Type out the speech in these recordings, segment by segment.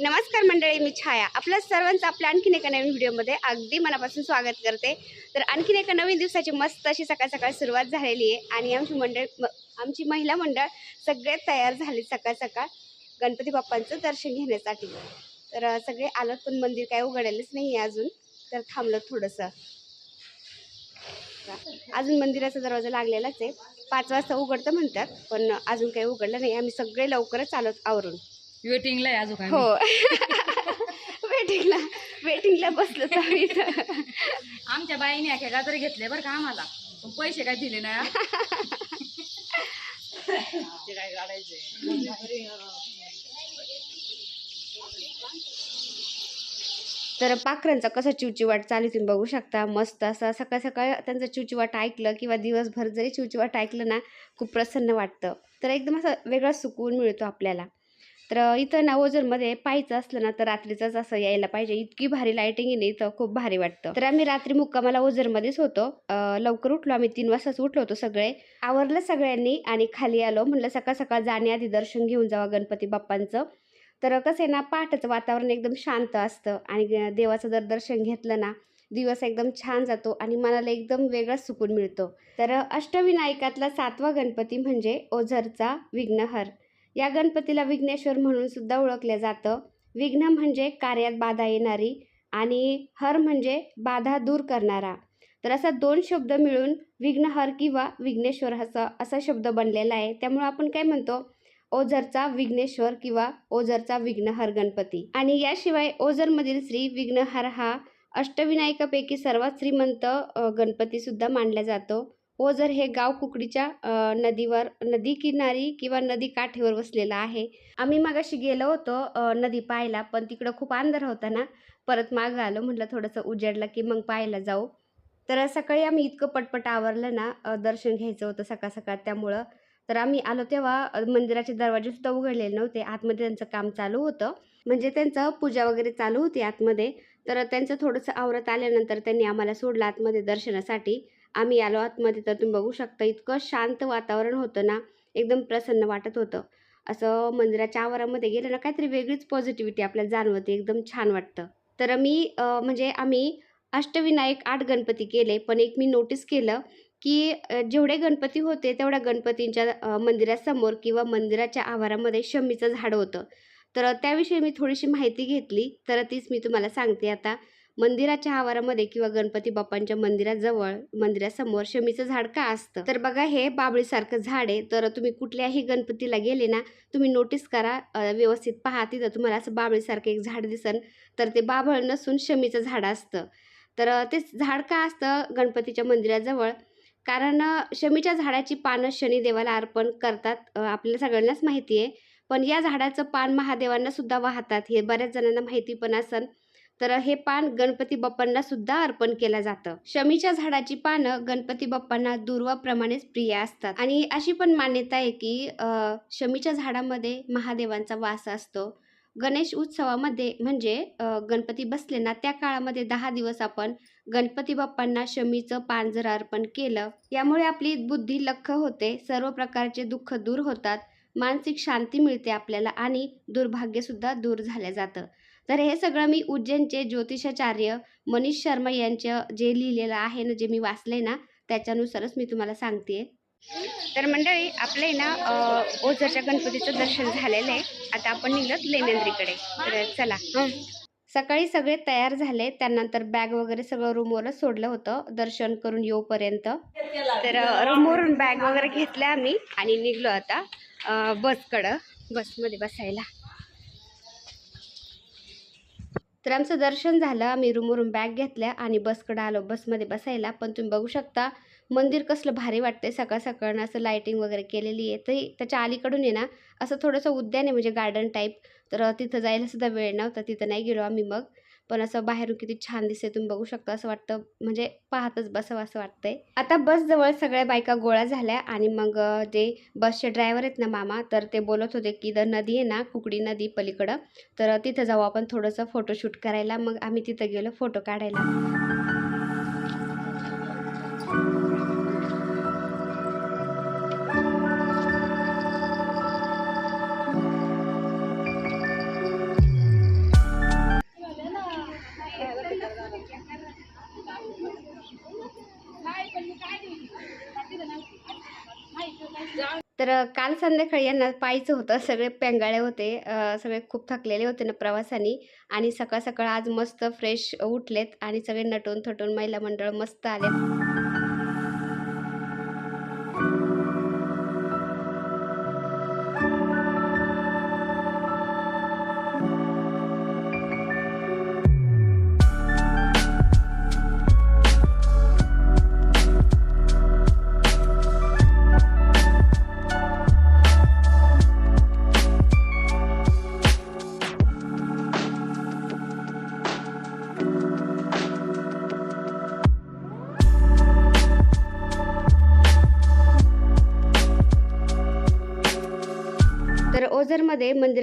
नमस्कार मंडळी मी छाया. आपल्या सर्वांचं आपल्या आणखीन एका नवीन व्हिडिओमध्ये अगदी मनापासून स्वागत करते. तर आणखीन एका नवीन दिवसाची मस्त अशी सकाळ सकाळ सुरुवात झालेली आहे आणि आमची मंडळ आमची महिला मंडळ सगळे तयार झाली सकाळ सकाळ. गणपती बाप्पांचं दर्शन घेण्यासाठी. तर सगळे आलं पण मंदिर काय उघडलेलंच नाही आहे अजून. तर थांबलं थोडंसं. अजून मंदिराचा दरवाजा लागलेलाच आहे. पाच वाजता उघडतं म्हणतात पण अजून काही उघडलं नाही. आम्ही सगळे लवकरच आलो आवरून. वेटिंगला आहे अजून हो. वेटिंगला वेटिंगला बसलो तर आम्ही. आमच्या बाईने एका गाजर घेतले बरं का आम्हाला. पण पैसे काय दिले ना ते काय काढायचे? तर पाखरांचा कसा चिवचिवाट चालू तुम्ही बघू शकता. मस्त असं सकाळ सकाळ त्यांचं चिवचिवाट ऐकलं किंवा दिवसभर जरी चिवचिवाट ऐकलं ना खूप प्रसन्न वाटतं. तर एकदम असं वेगळा सुकून मिळतो आपल्याला. तर इथं ना ओझरमध्ये पाहायचं असलं ना तर रात्रीचंच असं यायला पाहिजे. इतकी भारी लाईटिंग आहे ना इथं खूप भारी वाटतं. तर आम्ही रात्री मुक्कामाला ओझरमध्येच होतो. लवकर उठलो. आम्ही तीन वाजताच उठलो होतो सगळे. आवरलं सगळ्यांनी आणि खाली आलो. म्हणलं सकाळ सकाळ जाण्याआधी दर्शन घेऊन जावा गणपती बाप्पांचं. तर कसं आहे ना पहाटेचं वातावरण एकदम शांत असतं आणि देवाचं जर दर्शन घेतलं ना दिवस एकदम छान जातो आणि मनाला एकदम वेगळाच सुकून मिळतो. तर अष्टविनायकातला सातवा गणपती म्हणजे ओझरचा विघ्नहर. या गणपतीला विघ्नेश्वर म्हणून सुद्धा ओळखलं जातं. विघ्न म्हणजे कार्यात बाधा येणारी आणि हर म्हणजे बाधा दूर करणारा. तर असा दोन शब्द मिळून विघ्नहर किंवा विघ्नेश्वर असा असा शब्द बनलेला आहे. त्यामुळे आपण काय म्हणतो? ओझरचा विघ्नेश्वर किंवा ओझरचा विघ्नहर गणपती. आणि याशिवाय ओझरमधील श्री विघ्नहर हा अष्टविनायकापैकी सर्वात श्रीमंत गणपतीसुद्धा मानला जातो. ओझर हे गाव कुकडीच्या नदीवर नदी किनारी किंवा नदी काठीवर वसलेलं आहे. आम्ही मागाशी गेलो होतो नदी पाहायला पण तिकडं खूप अंधार होता ना. परत मागं आलो म्हटलं थोडंसं उजेडलं की मग पाहायला जाऊ. तर सकाळी आम्ही इतकं पटपट आवरलं ना दर्शन घ्यायचं होतं सकाळ सकाळ त्यामुळं. तर आम्ही आलो तेव्हा मंदिराचे दरवाजे सुद्धा उघडलेले नव्हते. आतमध्ये त्यांचं काम चालू होतं. म्हणजे त्यांचं पूजा वगैरे चालू होती आतमध्ये. तर त्यांचं थोडंसं आवरत आल्यानंतर त्यांनी आम्हाला सोडलं आतमध्ये दर्शनासाठी. आम्ही आलो आतमध्ये तर तुम्ही बघू शकता इतकं शांत वातावरण होतं ना एकदम प्रसन्न वाटत होतं. असं मंदिराच्या आवारामध्ये गेलं ना काहीतरी वेगळीच पॉझिटिव्हिटी आपल्याला जाणवते एकदम छान वाटतं. तर मी म्हणजे आम्ही अष्टविनायक आठ गणपती केले पण एक मी नोटीस केलं की जेवढे गणपती होते तेवढ्या गणपतींच्या मंदिरासमोर किंवा मंदिराच्या आवारामध्ये शमीचं झाड होतं. तर त्याविषयी मी थोडीशी माहिती घेतली तर तीच मी तुम्हाला सांगते आता. मंदिराच्या आवारामध्ये किंवा गणपती बाप्पांच्या मंदिराजवळ मंदिरासमोर शमीचं झाड का असतं? तर बघा हे बाबळीसारखं झाड आहे. तर तुम्ही कुठल्याही गणपतीला गेले ना तुम्ही नोटीस करा व्यवस्थित पहा. तिथं तुम्हाला असं बाबळीसारखं एक झाड दिसन. तर ते बाभळ नसून शमीचं झाड असतं. तर ते झाड का असतं गणपतीच्या मंदिराजवळ? कारण शमीच्या झाडाची पानं शनिदेवाला अर्पण करतात. आपल्याला सगळ्यांनाच माहिती आहे. पण या झाडाचं पान महादेवांना सुद्धा वाहतात. हे बऱ्याच जणांना माहिती पण असन. तर हे पान गणपती बाप्पांना सुद्धा अर्पण केलं जातं. शमीच्या झाडाची पानं गणपती बाप्पांना दुर्वाप्रमाणेच प्रिय असतात. आणि अशी पण मान्यता आहे की शमीच्या झाडामध्ये महादेवांचा वास असतो. गणेश उत्सवामध्ये म्हणजे गणपती बसले ना त्या काळामध्ये दहा दिवस आपण गणपती बाप्पांना शमीचं पान जर अर्पण केलं यामुळे आपली बुद्धी लख होते सर्व प्रकारचे दुःख दूर होतात मानसिक शांती मिळते आपल्याला आणि दुर्भाग्यसुद्धा दूर झालं जातं. तर हे सगळं मी उज्जैनचे ज्योतिषाचार्य मनीष शर्मा यांचं जे लिहिलेलं आहे ना जे मी वाचलंय ना त्याच्यानुसारच मी तुम्हाला सांगते. तर मंडळी आपले ना ओझरच्या गणपतीचं दर्शन झालेलं आहे. आता आपण निघत लेनेंद्रीकडे तर चला. सकाळी सगळे तयार झाले त्यानंतर बॅग वगैरे सगळं रूमवरच सोडलं होतं दर्शन करून येऊपर्यंत. तर रूमवरून बॅग वगैरे घेतल्या आम्ही आणि निघलो आता बसकडं बसमध्ये बसायला. तर आमचं दर्शन झालं. आम्ही रूमवरून बॅग घेतल्या आणि बसकडं आलो. बसमध्ये बसायला. पण तुम्ही बघू शकता मंदिर कसलं भारी वाटतंय सकाळ सकाळनं असं लाईटिंग वगैरे केलेली आहे. तरी त्याच्या अलीकडून आहे ना असं थोडंसं उद्यान आहे म्हणजे गार्डन टाईप तर तिथं जायला सुद्धा वेळ नव्हता. तिथं नाही गेलो आम्ही मग. पण असं बाहेरून किती छान दिसते तुम्ही बघू शकता असं वाटतं म्हणजे पाहतच बसावं असं वाटतंय. आता बस जवळ सगळ्या बायका गोळा झाल्या आणि मग जे बसचे ड्रायव्हर आहेत ना मामा तर ते बोलत होते की इथं नदी आहे ना कुकडी नदी पलीकडं तर तिथं जाऊ आपण थोडंसं फोटोशूट करायला. मग आम्ही तिथं गेलो फोटो काढायला. तर काल संध्याकाळी यांना पाहायचं होतं. सगळे पेंगाळे होते. सगळे खूप थकलेले होते ना प्रवासाने. आणि सकाळ सकाळ आज मस्त फ्रेश उठलेत. आणि सगळे नटून थटून महिला मंडळ मस्त आलेत.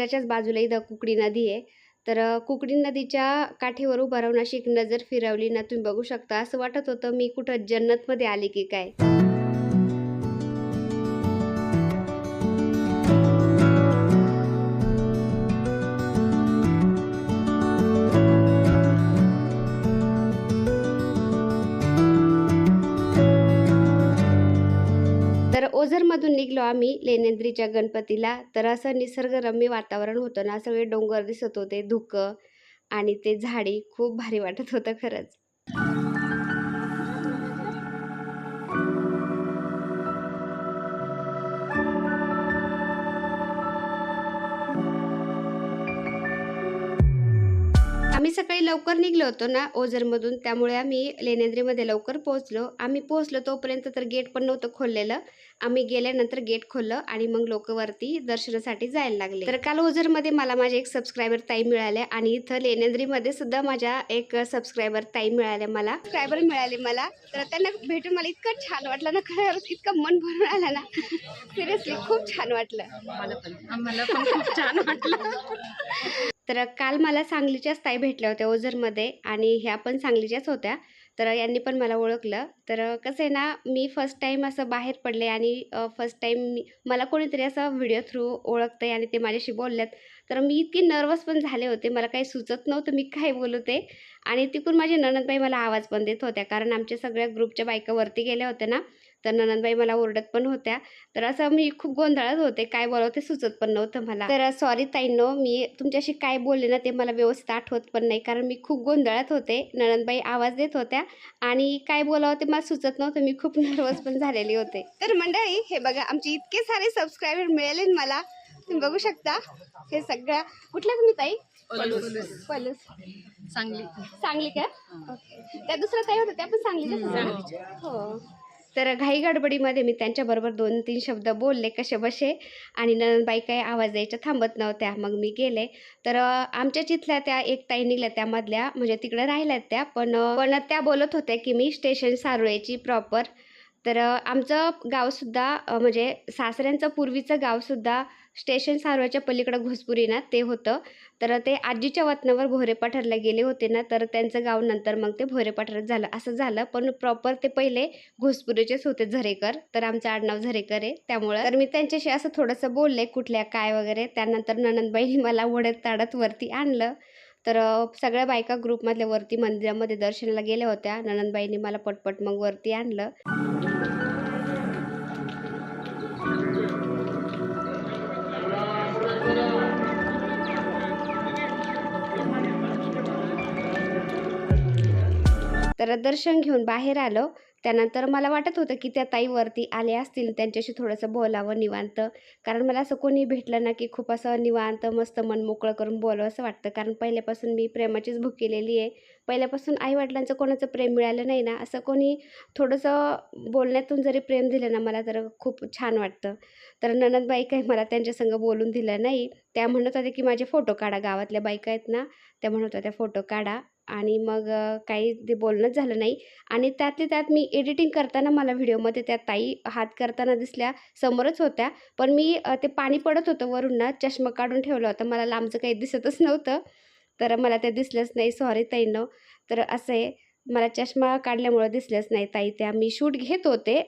मंदिराच्याच बाजूला इथं कुकडी नदी आहे. तर कुकडी नदीच्या काठीवर उभं राहून अशी एक नजर फिरवली ना तुम्ही बघू शकता. असं वाटत होतं मी कुठं जन्नतमध्ये आले की काय? ओझरमधून निघलो आम्ही. लेनेंद्रीच्या गणपतीला. तर असं निसर्गरम्य वातावरण होतं ना. सगळे डोंगर दिसत होते धुकं आणि ते झाडी. खूप भारी वाटत होतं खरंच. आम्ही सकाळी लवकर निघलो होतो ना ओझरमधून. त्यामुळे आम्ही लेनेंद्रीमध्ये लवकर पोहोचलो. आम्ही पोहोचलो तोपर्यंत तर गेट पण नव्हतं खोललेलं. आम्ही गेल्यानंतर गेट खोललं आणि मग लोक वरती दर्शनासाठी जायला लागले. तर काल ओझरमध्ये मला माझे एक सबस्क्रायबर ताई मिळाले आणि इथं लेनेंद्रीमध्ये सुद्धा माझ्या एक सबस्क्रायबर ताई मिळाल्या मला. सबस्क्रायबर मिळाले मला. तर त्यांना भेटून मला इतकं छान वाटलं ना खरंच इतकं मन भरून आलं ना. सिरियसली खूप छान वाटलं. आम्हाला पण खूप छान वाटलं. तर काल मला सांगलीच्याच ताई भेटल्या होत्या ओझरमध्ये आणि ह्या पण सांगलीच्याच होत्या. तर यांनी पण मला ओळखलं. तर कसं आहे ना मी फर्स्ट टाईम असं बाहेर पडले आणि फर्स्ट टाईम मी मला कोणीतरी असं व्हिडिओ थ्रू ओळखतं आहे आणि ते माझ्याशी बोलल्यात. तर मी इतकी नर्वस पण झाले होते मला काही सुचत नव्हतं मी काय बोलू ते. आणि तिकडून माझे ननदबाई मला आवाज पण देत होत्या कारण आमच्या सगळ्या ग्रुपच्या बायका वरती गेल्या होत्या ना. तर ननदबाई मला ओरडत पण होत्या. तर असं मी खूप गोंधळत होते. काय बोलावं ते सुचत पण नव्हतं मला. तर सॉरी ताईंनो मी तुमच्याशी काय बोलले ना ते मला व्यवस्थित आठवत पण नाही. कारण मी खूप गोंधळात होते. ननंदबाई आवाज देत होत्या. आणि काय बोलावं ते मला सुचत नव्हतं. मी खूप नर्वस पण झालेली होते. तर मंडळी हे बघा आमचे इतके सारे सबस्क्रायबर मिळाले मला. तुम्ही बघू शकता. हे सगळ्या कुठल्या तुम्ही ताई? पलूस. पलूस. चांगली सांगली. का? त्या दुसऱ्या ताई होत्या त्या पण सांगलीच्या. हो. तर घाई गडबडीमध्ये मी त्यांच्याबरोबर दोन तीन शब्द बोलले कसे बसे आणि नंदबाई काही आवाज द्यायच्या थांबत नव्हत्या. मग मी गेले. तर आमच्या चिथल्या त्या एक ताई निघल्या त्यामधल्या म्हणजे तिकडे राहिल्यात त्या पण पण त्या बोलत होत्या की मी स्टेशन सारोळेची प्रॉपर तर आमचं गावसुद्धा म्हणजे सासऱ्यांचं पूर्वीचं गावसुद्धा स्टेशन सारवाच्या पलीकडं घोसपुरी ना ते होतं. तर ते आजीच्या वतनावर भोरे पठारला गेले होते ना तर त्यांचं गाव नंतर मग ते भोरे पठारात झालं. असं झालं पण प्रॉपर ते पहिले घोसपुरीचेच होते झरेकर. तर आमचं आडनाव झरेकर आहे त्यामुळं. तर मी त्यांच्याशी असं थोडंसं बोलले कुठल्या काय वगैरे. त्यानंतर ननंदबाईंनी मला ओढत ताडत वरती आणलं. तर सगळ्या बायका ग्रुपमधल्या वरती मंदिरामध्ये दर्शनाला गेल्या होत्या. ननंदबाईंनी मला पटपट मग वरती आणलं. तर दर्शन घेऊन बाहेर आलो. त्यानंतर मला वाटत होतं की त्या ताईवरती आले असतील त्यांच्याशी थोडंसं बोलावं निवांत. कारण मला असं कोणी भेटलं ना की खूप असं निवांत मस्त मन मोकळं करून बोलावं असं वाटतं. कारण पहिल्यापासून मी प्रेमाचीच भूक केलेली आहे. पहिल्यापासून आईवडिलांचं कोणाचं प्रेम मिळालं नाही ना असं कोणी थोडंसं बोलण्यातून जरी प्रेम दिलं ना मला तर खूप छान वाटतं. तर ननदबाई काही मला त्यांच्यासंग बोलून दिलं नाही. त्या म्हणत होत्या की माझे फोटो काढा गावातल्या बायका आहेत ना त्या म्हणत होत्या फोटो काढा. आणि मग काही ते बोलणंच झालं नाही. आणि त्यातल्या त्यात मी एडिटिंग करताना मला व्हिडिओमध्ये त्या ताई हात करताना दिसल्या समोरच होत्या. पण मी ते पाणी पडत होतं वरून ना चष्मा काढून ठेवला होता. मला लांबचं काही दिसतच नव्हतं. तर मला ते दिसलंच नाही. सॉरी ताईनं. तर असं आहे. मला चष्मा काढल्यामुळं दिसल्याच नाही ताई त्या. मी शूट घेत होते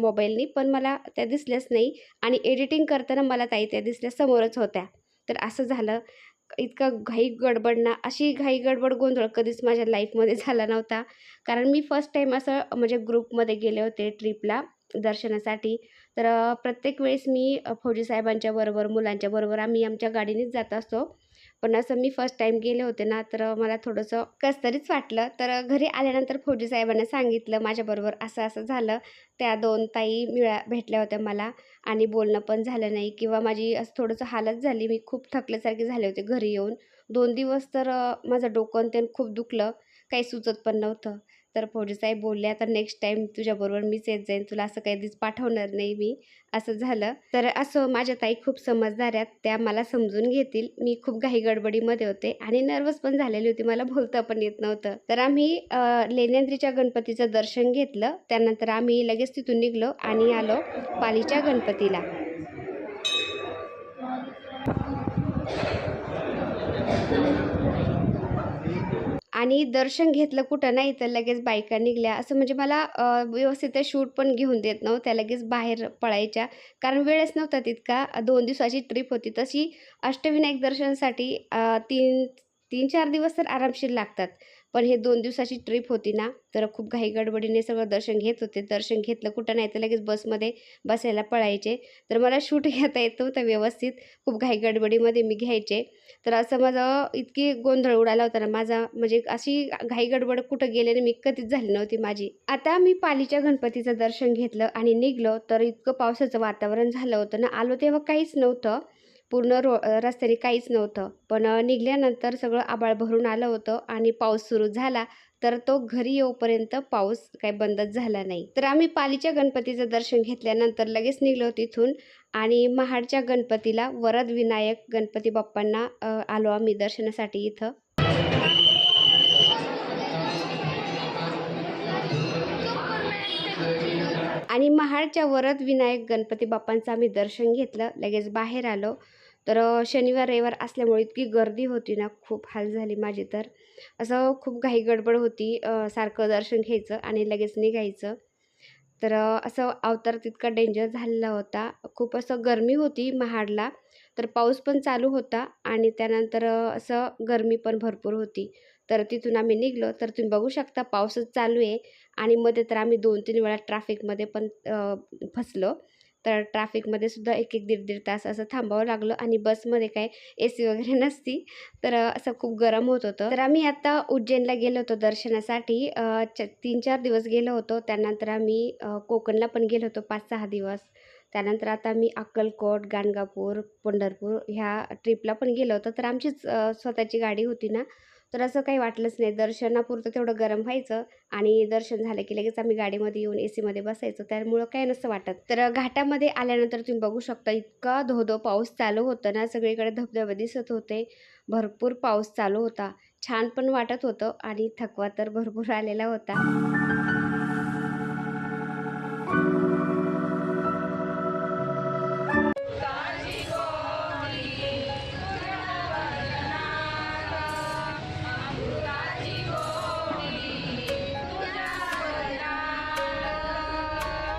मोबाईलनी पण मला त्या दिसल्याच नाही. आणि एडिटिंग करताना मला ताई त्या दिसल्या समोरच होत्या. तर असं झालं. इतका घाई गडबड ना अशी घाई गडबड गोंधळ कधीच माझ्या लाईफमध्ये झाला नव्हता. कारण मी फर्स्ट टाईम असं म्हणजे ग्रुपमध्ये गेले होते ट्रिपला दर्शनासाठी. तर प्रत्येक वेळेस मी फौजी साहेबांच्या बरोबर मुलांच्या बरोबर आम्ही आमच्या गाडीनेच जात असतो. पण असं मी फर्स्ट टाईम गेले होते ना तर मला थोडंसं कसं तरीच वाटलं. तर घरी आल्यानंतर फौजी साहेबांना सांगितलं माझ्याबरोबर असं असं झालं. त्या दोन ताई मिळा भेटल्या होत्या मला आणि बोलणं पण झालं नाही किंवा माझी असं थोडंसं हालत झाली. मी खूप थकल्यासारखे झाले होते घरी येऊन. दोन दिवस तर माझं डोकं ते खूप दुखलं. काही सुचत पण नव्हतं. तर फौजीसाहेब बोलल्या तर नेक्स्ट टाईम तुझ्याबरोबर मीच येत जाईन तुला असं काही पाठवणार नाही मी असं झालं. तर असं माझ्या ताई खूप समजदार आहेत त्या मला समजून घेतील. मी खूप घाई गडबडीमध्ये होते आणि नर्वस पण झालेली होती मला बोलता पण येत नव्हतं. तर आम्ही अ, लेण्यांद्रीच्या गणपतीचं दर्शन घेतलं. त्यानंतर आम्ही लगेच तिथून निघलो आणि आलो पालीच्या गणपतीला. आणि दर्शन घेतलं कुठं नाही तर लगेच बायका निघल्या. असं म्हणजे मला व्यवस्थित शूट पण घेऊन देत नव्हत्या. लगेच बाहेर पळायच्या. कारण वेळच नव्हता तितका. दोन दिवसाची ट्रिप होती. तशी अष्टविनायक दर्शनासाठी तीन तीन चार दिवस तर आरामशीर लागतात. पण हे दोन दिवसाची ट्रिप होती ना तर खूप घाई गडबडीने सगळं दर्शन घेत होते. दर्शन घेतलं कुठं नाही तर लगेच बसमध्ये बसायला पळायचे. तर मला शूट घेता येत नव्हतं व्यवस्थित. खूप घाई गडबडीमध्ये मी घ्यायचे. तर असं माझं इतकी गोंधळ उडाला होता ना माझा म्हणजे अशी घाई गडबड कुठं गेल्याने मी कधीच झाली नव्हती माझी. आता मी पालीच्या गणपतीचं दर्शन घेतलं आणि निघलो तर इतकं पावसाचं वातावरण झालं होतं ना. आलो तेव्हा काहीच नव्हतं. पूर्ण रो रस्त्याने काहीच नव्हतं. पण निघल्यानंतर निघाल्यानंतर सगळं आबाळ भरून आलं होतं आणि पाऊस सुरू झाला तर तो घरी येऊपर्यंत पाऊस काही बंदच झाला नाही. तर आम्ही पालीच्या गणपतीचं दर्शन घेतल्यानंतर लगेच निघलो तिथून आणि महाडच्या गणपतीला वरद विनायक गणपती बाप्पांना आलो आम्ही दर्शनासाठी इथं. आणि महाडच्या वरद विनायक गणपती बाप्पांचं आम्ही दर्शन घेतलं लगेच बाहेर आलो. तर शनिवार रविवार असल्यामुळे इतकी गर्दी होती ना खूप हाल झाली माझी तर. असं खूप घाई गडबड होती सारखं दर्शन घ्यायचं आणि लगेच निघायचं. तर असं अवतार तितका डेंजर झालेला होता. खूप असं गरमी होती महाडला तर पाऊस पण चालू होता आणि त्यानंतर असं गरमी पण भरपूर होती. तर तिथून आम्ही निघलो. तर तुम्ही बघू शकता पाऊसच चालू आहे आणि मध्ये तर आम्ही दोन तीन वेळा ट्रॅफिकमध्ये पण फसलो. तर ट्रॅफिकमध्ये सुद्धा एक एक दीड दीड तास असं थांबावं लागलं आणि बसमध्ये काय ए सी वगैरे नसती. तर असं खूप गरम होत होतं. तर आम्ही आता उज्जैनला गेलो होतो दर्शनासाठी. च तीन चार दिवस गेलो होतो. त्यानंतर आम्ही कोकणला पण गेलो होतो पाच सहा दिवस. त्यानंतर आता आम्ही अक्कलकोट गाणगापूर पंढरपूर ह्या ट्रिपला पण गेलो होतो. तर आमचीच स्वतःची गाडी होती ना. तर असं काही वाटलंच नाही. दर्शनापुरतं तेवढं गरम व्हायचं आणि दर्शन झालं की लगेच आम्ही गाडीमध्ये येऊन ए सीमध्ये बसायचो. त्यामुळं काय नसतं वाटत. तर घाटामध्ये आल्यानंतर तुम्ही बघू शकता इतका धो धो पाऊस चालू होता ना. सगळीकडे धबधबे दिसत होते. भरपूर पाऊस चालू होता. छान पण वाटत होतं आणि थकवा तर भरपूर आलेला होता.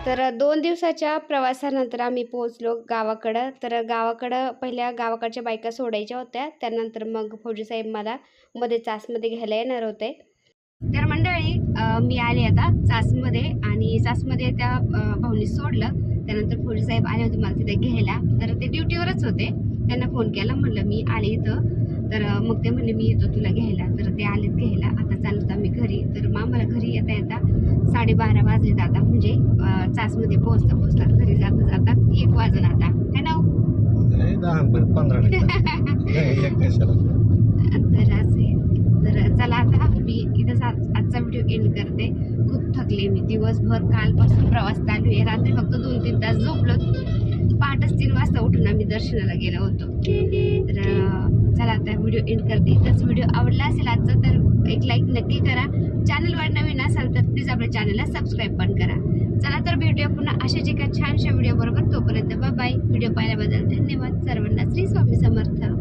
तर दोन दिवसाच्या प्रवासानंतर आम्ही पोहोचलो गावाकडं. तर गावाकडं पहिल्या गावाकडच्या बायका सोडायच्या होत्या. त्यानंतर मग फौजीसाहेब मला मध्ये चासमध्ये घ्यायला येणार होते. तर मंडळी मी आले आता चासमध्ये आणि चासमध्ये त्या भाऊनी सोडलं. त्यानंतर फौजीसाहेब आले होते मला तिथे घ्यायला. तर ते ड्युटीवरच होते. त्यांना फोन केला म्हणलं मी आले इथं. तर मग ते म्हणले मी येतो तुला घ्यायला. तर ते आलेत घ्यायला. आता चालत आम्ही घरी. तर मग आम्हाला घरी येता येता साडेबारा वाजले आता म्हणजे चासमध्ये पोहोचता पोहोचता घरी जाता जाता एक वाजून आता. है ना हो? तर असं. तर चला आता मी इथंच आज- आजचा व्हिडिओ एंड करते. खूप थकले मी. दिवसभर कालपासून प्रवास चालू आहे. रात्री फक्त दोन तीन तास झोपलो. पहाटच तीन वाजता उठून आम्ही दर्शनाला गेलो होतो. तर चला आता व्हिडिओ एंड करते. इथंच व्हिडिओ आवडला असेल आजचा तर एक लाईक नक्की करा. चॅनलवर नवीन असाल तर प्लीज आपल्या चॅनलला सबस्क्राईब पण करा. चला तर भेटूया पुन्हा अशाच एका छानशा व्हिडिओ बरोबर. तोपर्यंत बाय व्हिडिओ पाहिल्याबद्दल धन्यवाद. सर्वांना श्री स्वामी समर्थ.